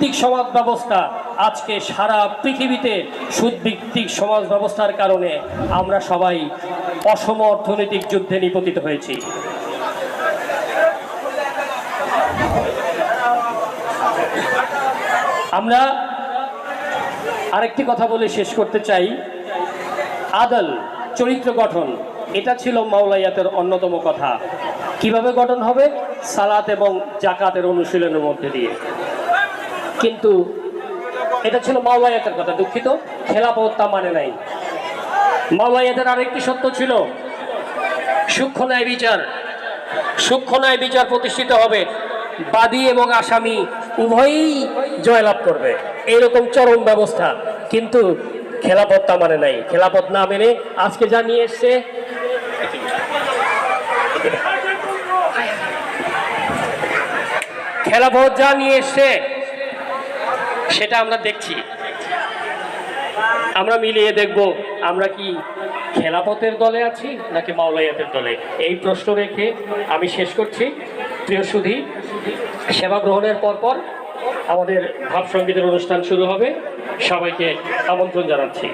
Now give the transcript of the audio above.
সুদভিত্তিক সমাজ ব্যবস্থা আজকে সারা পৃথিবীতে সুদভিত্তিক সমাজ ব্যবস্থার কারণে আমরা সবাই অসম অর্থনৈতিক যুদ্ধে নিপতিত হয়েছি। আমরা আরেকটি কথা বলে শেষ করতে চাই। আদল চরিত্র গঠন, এটা ছিল মাওলাইয়াতের অন্যতম কথা। কীভাবে গঠন হবে? সালাত এবং জাকাতের অনুশীলনের মধ্যে দিয়ে। কিন্তু এটা ছিল মাওলাইয়াতের কথা, দুঃখিত। খেলাফত তা মানে নাই। মাওলাইয়াতের আরেকটি সত্য ছিল, সূক্ষ্ম ন্যায় বিচার। সূক্ষ্ম ন্যায় বিচার প্রতিষ্ঠিত হবে, বাদী এবং আসামি উভয়ই জয়লাভ করবে। এরকম চরম ব্যবস্থা, কিন্তু খেলাপথ তা মানে নাই। খেলাপথ না মেনে আজকে যা নিয়ে এসছে খেলাপথ যা নিয়ে এসছে সেটা আমরা দেখছি। আমরা মিলিয়ে দেখব, আমরা কি খেলাপথের দলে আছি নাকি মাওলাইয়াতের দলে? এই প্রশ্ন রেখে আমি শেষ করছি। প্রিয় সুধী, সেবা গ্রহণের পর পর আমাদের ভাবসঙ্গীতের অনুষ্ঠান শুরু হবে। সবাইকে আমন্ত্রণ জানাচ্ছি।